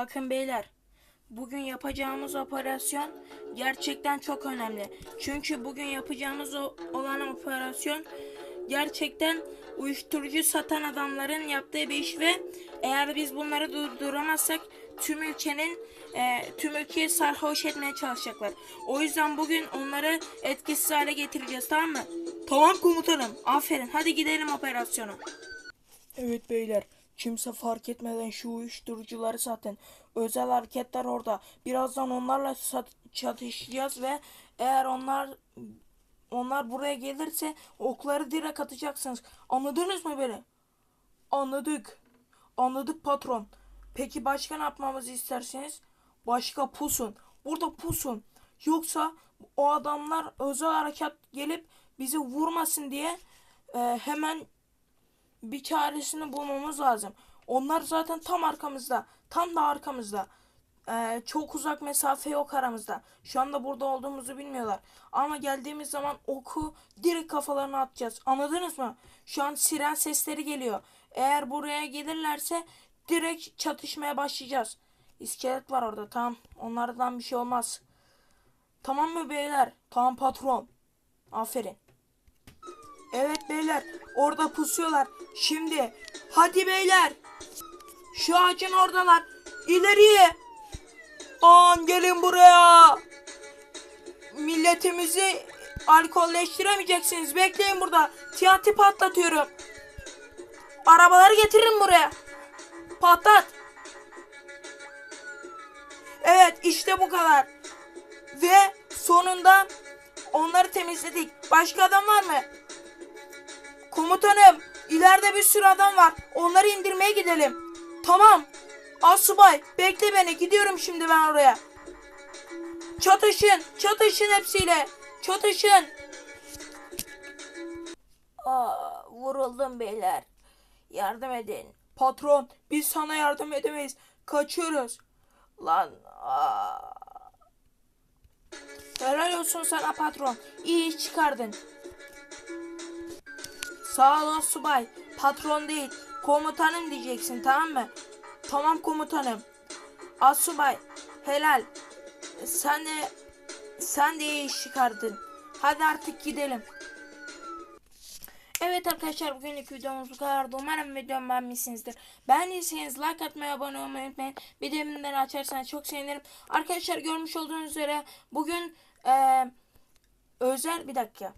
Bakın beyler. Bugün yapacağımız operasyon gerçekten çok önemli. Çünkü bugün yapacağımız olan operasyon gerçekten uyuşturucu satan adamların yaptığı bir iş ve eğer biz bunları durduramazsak tüm ülkenin e, tüm ülkeyi sarhoş etmeye çalışacaklar. O yüzden bugün onları etkisiz hale getireceğiz tamam mı? Tamam komutanım. Aferin. Hadi gidelim operasyona. Evet beyler. Kimse fark etmeden şu uyuşturucuları satın. Özel hareketler orada. Birazdan onlarla çatışacağız ve eğer onlar onlar buraya gelirse okları direkt atacaksınız. Anladınız mı beni? Anladık. Anladık patron. Peki başka ne yapmamızı isterseniz? Başka pusun. Burada pusun. Yoksa o adamlar özel harekat gelip bizi vurmasın diye e, hemen bir çaresini bulmamız lazım. Onlar zaten tam arkamızda. Tam da arkamızda. Ee, çok uzak mesafe yok aramızda. Şu anda burada olduğumuzu bilmiyorlar. Ama geldiğimiz zaman oku direkt kafalarına atacağız. Anladınız mı? Şu an siren sesleri geliyor. Eğer buraya gelirlerse direkt çatışmaya başlayacağız. İskelet var orada tamam. Onlardan bir şey olmaz. Tamam mı beyler? Tamam patron. Aferin. Evet beyler orada pusuyorlar. Şimdi hadi beyler. Şu ağacın oradalar. İleriye. An gelin buraya. Milletimizi alkolleştiremeyeceksiniz. Bekleyin burada. TNT patlatıyorum. Arabaları getirin buraya. Patlat. Evet işte bu kadar. Ve sonunda onları temizledik. Başka adam var mı? Komutanım, ileride bir sürü adam var. Onları indirmeye gidelim. Tamam. Asubay, bekle beni. Gidiyorum şimdi ben oraya. Çatışın, çatışın hepsiyle. Çatışın. Aa, vuruldum beyler. Yardım edin. Patron, biz sana yardım edemeyiz. Kaçıyoruz. Lan, aa. Helal olsun sana patron. İyi iş çıkardın. Sağ olun subay. Patron değil. Komutanım diyeceksin tamam mı? Tamam komutanım. Asubay. Helal. Sen de sen de iyi iş çıkardın. Hadi artık gidelim. Evet arkadaşlar bugünkü videomuz bu kadardı. Umarım videomu beğenmişsinizdir. Beğendiyseniz like atmayı, abone olmayı unutmayın. Bildirimleri açarsanız çok sevinirim. Arkadaşlar görmüş olduğunuz üzere bugün eee, özel bir dakika.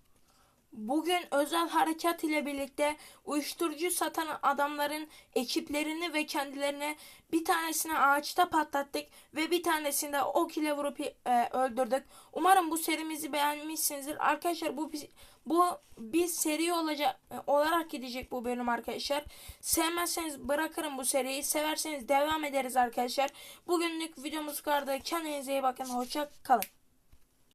Bugün özel harekat ile birlikte uyuşturucu satan adamların ekiplerini ve kendilerini bir tanesini ağaçta patlattık ve bir tanesini de ok ile vurup e, öldürdük. Umarım bu serimizi beğenmişsinizdir. Arkadaşlar bu bu bir seri olacak olarak gidecek bu bölüm arkadaşlar. Sevmezseniz bırakırım bu seriyi. Severseniz devam ederiz arkadaşlar. Bugünlük videomuz kadar. Kendinize iyi bakın. Hoşça kalın.